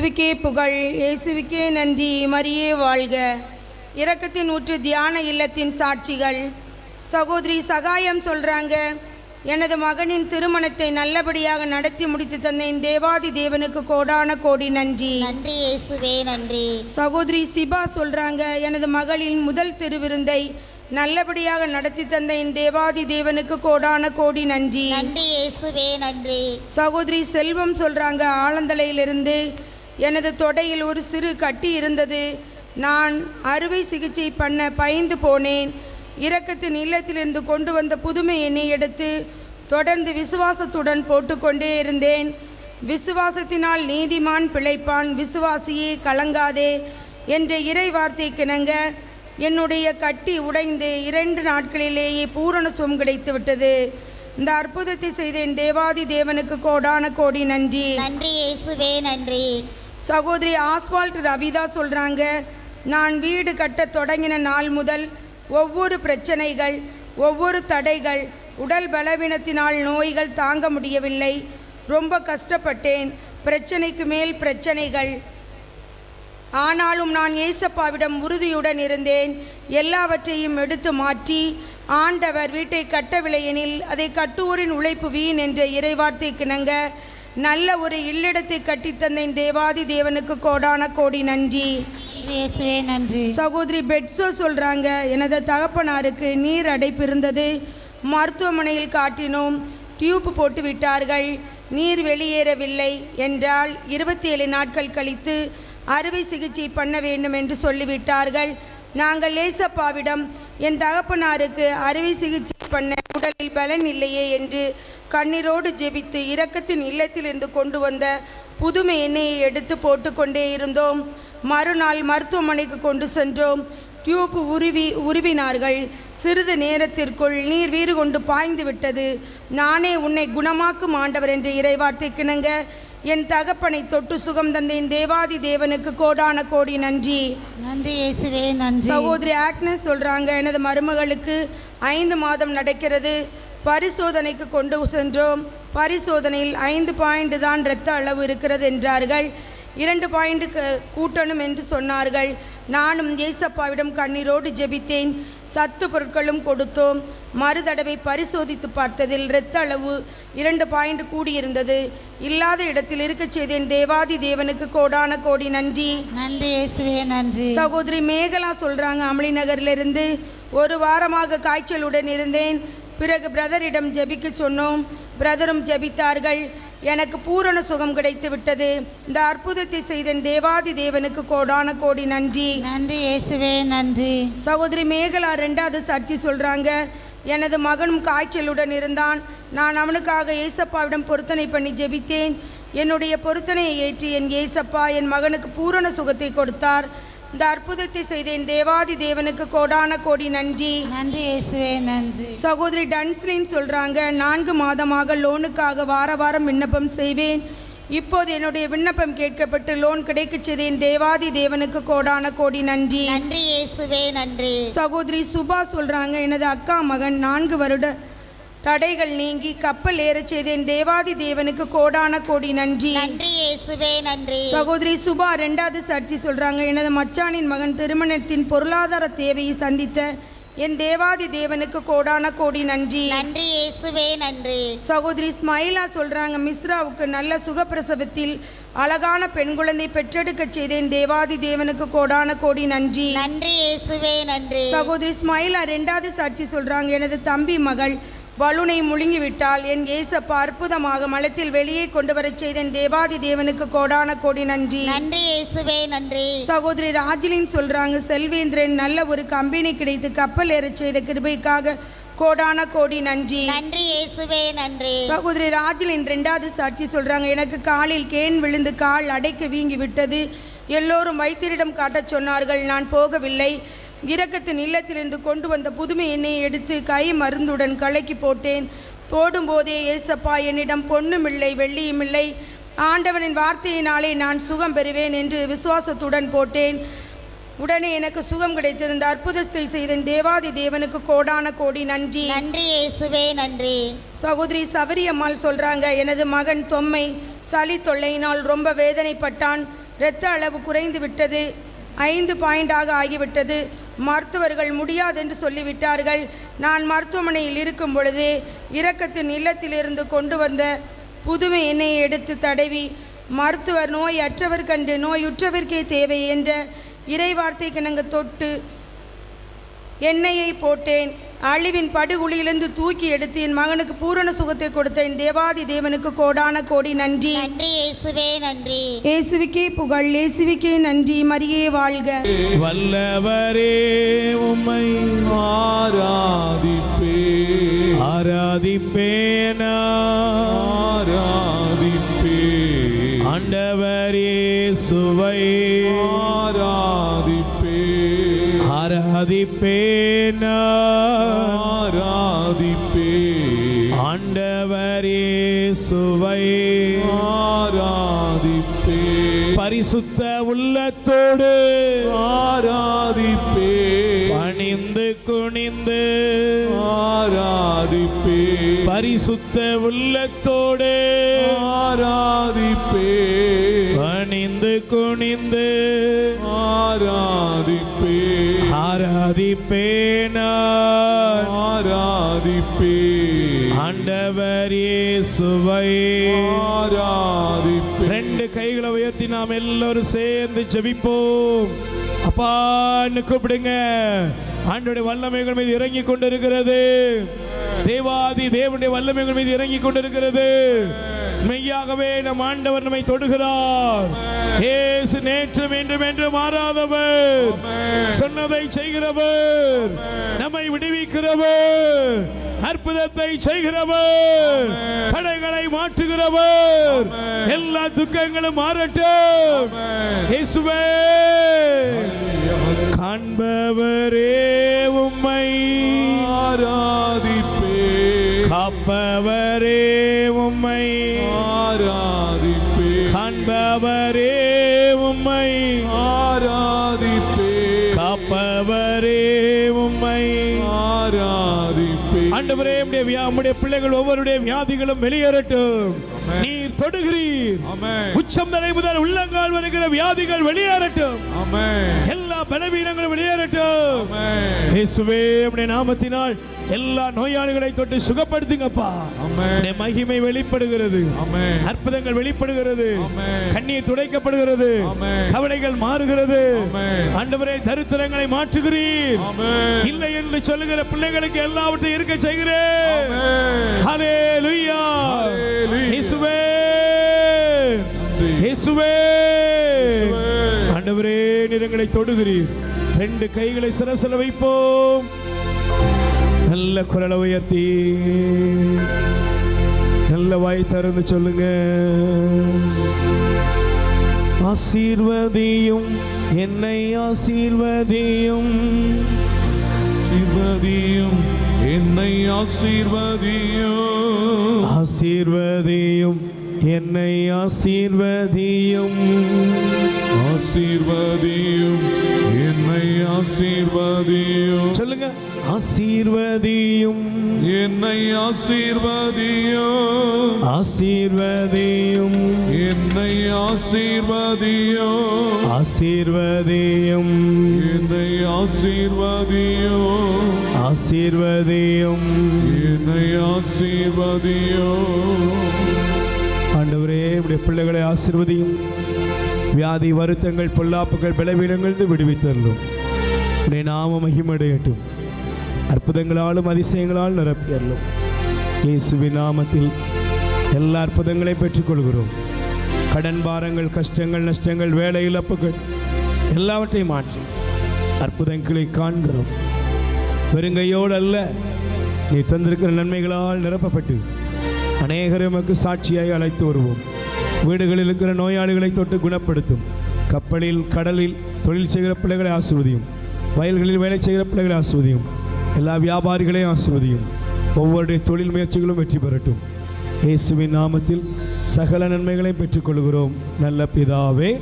கிறிஸ்துவுக்கே புகழ் இயேசுவுக்கே நன்றி மரியே வாழ்க. இரக்கத்தின் ஊற்று தியான இல்லத்தின் சாட்சிகள். சகோதரி சகாயம் சொல்றாங்க எனது மகனின் திருமணத்தை நல்லபடியாக நடத்தி முடித்து தந்த என் தேவாதி தேவனுக்கு கோடான கோடி நன்றி. நன்றி இயேசுவே நன்றி. சகோதரி சிபா சொல்றாங்க எனது மகளின் முதல் திருவிருந்தை நல்லபடியாக நடத்தி தந்த என் தேவாதி தேவனுக்கு கோடான கோடி நன்றி. நன்றி இயேசுவே நன்றி. சகோதரி செல்வம் சொல்றாங்க ஆலந்தலையிலிருந்து எனது தொடையில் ஒரு சிறு கட்டி இருந்தது. நான் அறுவை சிகிச்சை பண்ண பயந்து போனேன். இரக்கத்தின் இல்லத்திலிருந்து கொண்டு வந்த புதுமை எண்ணை எடுத்து தொடர்ந்து விசுவாசத்துடன் போட்டுக்கொண்டே இருந்தேன். விசுவாசத்தினால் நீதிமான் பிழைப்பான் விசுவாசியே கலங்காதே என்ற இறை வார்த்தை கிணங்க என்னுடைய கட்டி உடைந்து இரண்டு நாட்களிலேயே பூரண சுகம் கிடைத்து விட்டது. இந்த அற்புதத்தை செய்த என் தேவாதி தேவனுக்கு கோடான கோடி நன்றி. நன்றி இயேசுவே நன்றி. சகோதரி ஆஸ்வால்ட் ரவிதா சொல்கிறாங்க நான் வீடு கட்ட தொடங்கின நாள் முதல் ஒவ்வொரு பிரச்சனைகள் ஒவ்வொரு தடைகள் உடல் பலவீனத்தினால் நோய்கள் தாங்க முடியவில்லை. ரொம்ப கஷ்டப்பட்டேன். பிரச்சனைக்கு மேல் பிரச்சனைகள். ஆனாலும் நான் ஏசப்பாவிடம் உறுதியுடன் இருந்தேன். எல்லாவற்றையும் எடுத்து மாற்றி ஆண்டவர் வீட்டை கட்டவில்லை எனில் அதை கட்டுவோரின் உழைப்பு வீண் என்ற இறைவார்த்தை கிணங்க நல்ல ஒரு இல்லிடத்தை கட்டித்தந்த என் தேவாதி தேவனுக்கு கோடான கோடி நன்றி. இயேசுவே நன்றி. சகோதரி பெட்ஸோ சொல்றாங்க எனது தகப்பனாருக்கு நீர் அடைப்பு இருந்தது மருத்துவமனையில் காட்டினோம். டியூப் போட்டு விட்டார்கள். நீர் வெளியேறவில்லை. என்றால் இருபத்தி ஏழு நாட்கள் கழித்து அறுவை சிகிச்சை பண்ண வேண்டும் என்று சொல்லிவிட்டார்கள். நாங்கள் லேசப்பாவிடம் என் தகப்பனாருக்கு அறுவை சிகிச்சை பண்ண உடலில் பலன் இல்லையே என்று கண்ணீரோடு ஜெபித்து இரக்கத்தின் இல்லத்திலிருந்து கொண்டு வந்த புதுமை எண்ணெயை எடுத்து போட்டுக்கொண்டே இருந்தோம். மறுநாள் மருத்துவமனைக்கு கொண்டு சென்றோம். டியூப் உருவி உருவினார்கள். சிறிது நேரத்திற்குள் நீர் வீறு கொண்டு பாய்ந்து விட்டது. நானே உன்னை குணமாக்கும் ஆண்டவர் என்ற இறைவார்த்தை கிணங்க. என் தகப்பனை தொட்டு சுகம் தந்தேன். தேவாதி தேவனுக்கு கோடான கோடி நன்றி. நன்றி இயேசுவே நன்றி. சகோதரி ஆக்னஸ் சொல்றாங்க எனது மருமகளுக்கு ஐந்து மாதம் நடக்கிறது. பரிசோதனைக்கு கொண்டு சென்றோம். பரிசோதனையில் ஐந்து பாயிண்ட் தான் இரத்த அளவு இருக்கிறது என்றார்கள். இரண்டு பாயிண்ட் கூட்டணும் என்று சொன்னார்கள். நானும் ஏசப்பாவிடம் கண்ணீரோடு ஜெபித்தேன். சத்து பொருட்களும் கொடுத்தோம். மறுதடவை பரிசோதித்து பார்த்ததில் இரத்த அளவு இரண்டு பாயிண்ட் கூடியிருந்தது. இல்லாத இடத்தில் இருக்கச் செய்தேன். தேவாதி தேவனுக்கு கோடான கோடி நன்றி. நன்றி நன்றி. சகோதரி மேகலா சொல்றாங்க அமளி நகர்லேருந்து. ஒரு வாரமாக காய்ச்சலுடன் இருந்தேன். பிறகு பிரதரிடம் ஜெபிக்க சொன்னோம். பிரதரும் ஜெபித்தார்கள். எனக்கு பூரண சுகம் கிடைத்து விட்டது இந்த அற்புதத்தை செய்த தேவாதி தேவனுக்கு கோடான கோடி நன்றி. நன்றி இயேசுவே நன்றி. சகோதரி மேகலா ரெண்டாவது சாட்சி சொல்றாங்க. எனது மகனும் காய்ச்சலுடன் இருந்தான். நான் அவனுக்காக ஏசப்பாவிடம் பொருத்தனை பண்ணி ஜெபித்தேன். என்னுடைய பொருத்தனையை ஏற்றி என் ஏசப்பா என் மகனுக்கு பூரண சுகத்தை கொடுத்தார். இந்த அற்புதத்தை செய்த என் தேவாதி தேவனுக்கு கோடான கோடி நன்றி. நன்றி இயேசுவே நன்றி. சகோதரி டன்ஸ்லின் சொல்றாங்க நான்கு மாதமாக லோனுக்காக வார வாரம் விண்ணப்பம் செய்வேன். இப்போது என்னுடைய விண்ணப்பம் கேட்கப்பட்டு லோன் கிடைக்கச் செய்த என் தேவாதி தேவனுக்கு கோடான கோடி நன்றி. நன்றி இயேசுவே நன்றி. சகோதரி சுபா சொல்றாங்க எனது அக்கா மகன் நான்கு வருட தடைகள் நீங்கி கப்பல் ஏறச் செய்தேன் தேவாதி தேவனுக்கு கோடான கோடி நன்றி. நன்றி இயேசுவே நன்றி. சகோதரி சுபா ரெண்டாவது சாட்சி சொல்றாங்க எனது மச்சானின் மகன் திருமணத்தின் பொருளாதார தேவையை சந்தித்த என் தேவாதி தேவனுக்கு கோடான கோடி நன்றி. நன்றி இயேசுவே நன்றி. சகோதரி ஸ்மைலா சொல்றாங்க மிஸ்ராவுக்கு நல்ல சுகப்பிரசவத்தில் அழகான பெண் குழந்தை பெற்றெடுக்கச் செய்தேன் தேவாதி தேவனுக்கு கோடான கோடி நன்றி. நன்றி இயேசுவே நன்றி. சகோதரி ஸ்மைலா ரெண்டாவது சாட்சி சொல்றாங்க எனது தம்பி மகள் பலூனை முழுங்கி விட்டால் என் ஏசப்பா அற்புதமாக மலத்தில் வெளியே கொண்டு வரச் செய்தேன் தேவாதி தேவனுக்கு கோடான கோடி நன்றி. நன்றி இயேசுவே நன்றி. சகோதரி ராஜிலின் சொல்றாங்க செல்வேந்திரன் நல்ல ஒரு கம்பெனி கிடைத்து கப்பல் ஏறச் செய்த கிருபைக்காக கோடான கோடி நன்றி. நன்றி இயேசுவே நன்றி. சகோதரி ராஜிலின் ரெண்டாவது சாட்சி சொல்றாங்க எனக்கு காலில் கேன் விழுந்து கால் அடைக்க வீங்கி விட்டது எல்லோரும் வைத்தியரிடம் காட்டச் சொன்னார்கள் நான் போகவில்லை. இரக்கத்தின் இல்லத்திலிருந்து கொண்டு வந்த புதுமை எண்ணெயை எடுத்து கை மருந்துடன் கலக்கி போட்டேன். போடும்போதே ஏசப்பா என்னிடம் பொன்னும் இல்லை வெள்ளியும் இல்லை. ஆண்டவனின் வார்த்தையினாலே நான் சுகம் பெறுவேன் என்று விசுவாசத்துடன் போட்டேன். உடனே எனக்கு சுகம் கிடைத்தது இந்த அற்புதத்தை செய்த தேவாதி தேவனுக்கு கோடான கோடி நன்றி. நன்றி இயேசுவே நன்றி. சகோதரி சபரியம்மாள் சொல்றாங்க எனது மகன் தொம்மை சளி தொல்லையினால் ரொம்ப வேதனைப்பட்டான். இரத்த அளவு குறைந்து விட்டது. ஐந்து பாயிண்டாக ஆகிவிட்டது. மருத்துவர்கள் முடியாதென்று சொல்லிவிட்டார்கள். நான் மருத்துவமனையில் இருக்கும் பொழுது இரக்கத்தின் இல்லத்திலிருந்து கொண்டு வந்த புதுமை எண்ணெயை எடுத்து தடவி மருத்துவர் நோய் அற்றவர் கண்டு நோயுற்றவர்க்கே தேவை என்ற இறைவார்த்தைக்கு நாங்கள் தொட்டு எண்ணெயை போட்டேன். அழிவின் படுகுழியிலிருந்து தூக்கி எடுத்து என் மகனுக்கு பூரண சுகத்தை கொடுத்தேன் தேவாதி தேவனுக்கு கோடான கோடி நன்றி. நன்றி இயேசுவே நன்றி. இயேசுவிக்கே புகழ் இயேசுவிக்கே நன்றி. மரியே வாழ்க. வல்லவரே உம்மை ஆராதிப்பே. ஆராதிப்பேனா ஆராதிப்பே. ஆண்டவரே சுவை ஆராதிப்பே. ஆராதிப்பேனா ஆராதிப்பே ஆண்டவரே சுவை ஆராதிப்பே பரிசுத்த உள்ளத்தோடு ஆராதிப்பே பணிந்து குனிந்து ஆராதிப்பே பரிசுத்த உள்ளத்தோடு ஆராதிப்பே பணிந்து குனிந்து ஆராதிப்பே ஆராதிப்பேனா. ஆராதிப்பே ஆண்டவர் இயேசுவை. ஆராதிப்பே ரெண்டு கைகளை உயர்த்தி நாம் எல்லாரும் சேர்ந்து ஜெபிப்போம். அப்பான்னு கூப்பிடுங்க. ஆண்டோடைய வல்லமைகள் மீது இறங்கி கொண்டிருக்கிறது. தேவாதி தேவனுடைய வல்லமைகள் மீது இறங்கி கொண்டிருக்கிறது. மெய்யாகவே நம் ஆண்டவர் நம்மை தொடுகிறார். இயேசு நேற்று மீண்டும் என்று மாறாதவர். சொன்னதை செய்கிறவர். நம்மை விடுவிக்கிறவர். அற்புதத்தை செய்கிறவர். தடைகளை மாற்றுகிறவர். எல்லா துக்கங்களும் மாறட்டும். இயேசுவே காண்பவரே உம்மை. ஆராதிப்பே காப்பவரே ஆராதிப்பே காண்பவரே உம்மை. ஆராதிப்பே காப்பவரே உம்மை. ஆராதிப்பே ஆண்டவரே உம்முடைய பிள்ளைகள் ஒவ்வொருடைய வியாதிகளும் வெளியேறட்டும். நீர் தொடுகிறீர். உச்சம் தலை முதல் உள்ளங்கால் வருகிற வியாதிகள் வெளியேறட்டும். எல்லா பலவீனங்களும் வெளியேறட்டும். இயேசுவே நாமத்தினால் எல்லா நோயாளிகளை தொட்டு சுகப்படுத்துங்கப்பா. மகிமை வெளிப்படுகிறது. அற்புதங்கள் வெளிப்படுகிறது. கண்ணீர் துடைக்கப்படுகிறது. கவலைகள் மாறுகிறது. ஆண்டவரே தரித்திரங்களை மாற்றுகிறீர். இல்லை என்று சொல்லுகிற பிள்ளைகளுக்கு எல்லாவற்றையும் இருக்க செய்கிறேன். ஆமென். ஹalleluya. ஹalleluya. இயேசுவே. ஆண்டவரே நிறங்களை தொடுகிறீர். ரெண்டு கைகளை சிரசில வைப்போம். நல்ல குரலை உயர்த்தி. நல்ல வாய் திறந்து சொல்லுங்க. ஆசீர்வதியும் என்னை ஆசீர்வதியும். ஆசீர்வதியும் என்னை ஆசீர்வதியும். ஆசீர்வதியும் என்னை ஆசீர்வதியும். ஆசீர்வதியும். என்னை ஆசீர்வதியும். சொல்லுங்க. ஆசீர்வதியும். என்னை ஆசீர்வதியும். ஆசீர்வதியும். என்னை ஆசீர்வதியும். ஆசீர்வதியும். என்னை ஆசீர்வதியும். ஆசீர்வதியும். என்னை ஆசீர்வதியும். உடைய பிள்ளைகளை ஆசிர்வதியும். வியாதி வருத்தங்கள் பொல்லாப்புகள் பலவீனங்கள் விடுவித்தரலும் உடைய நாம மகிமடையட்டும் அற்புதங்களாலும் அதிசயங்களால் நிரப்பியறலும் இயேசுவின் நாமத்தில் எல்லா அற்புதங்களையும் பெற்றுக்கொள்கிறோம். கடன் பாரங்கள் கஷ்டங்கள் நஷ்டங்கள் வேலை இழப்புகள் எல்லாவற்றையும் மாற்றி அற்புதங்களை காண்கிறோம். பெருங்கையோடு அல்ல நீ தந்திருக்கிற நன்மைகளால் நிரப்பப்பட்டு அநேகரை உமக்கு சாட்சியாய் அழைத்து வருவோம். வீடுகளில் இருக்கிற நோயாளிகளை தொட்டு குணப்படுத்தும். கப்பலில் கடலில் தொழில் செய்கிற பிள்ளைகளை ஆசிர்வதியும். வயல்களில் வேலை செய்கிற பிள்ளைகளை ஆசிர்வதியும். எல்லா வியாபாரிகளையும் ஆசிர்வதியும். ஒவ்வொருடைய தொழில் முயற்சிகளும் வெற்றி பெறட்டும். இயேசுவின் நாமத்தில் சகல நன்மைகளையும் பெற்றுக்கொள்கிறோம். நல்ல பிதாவே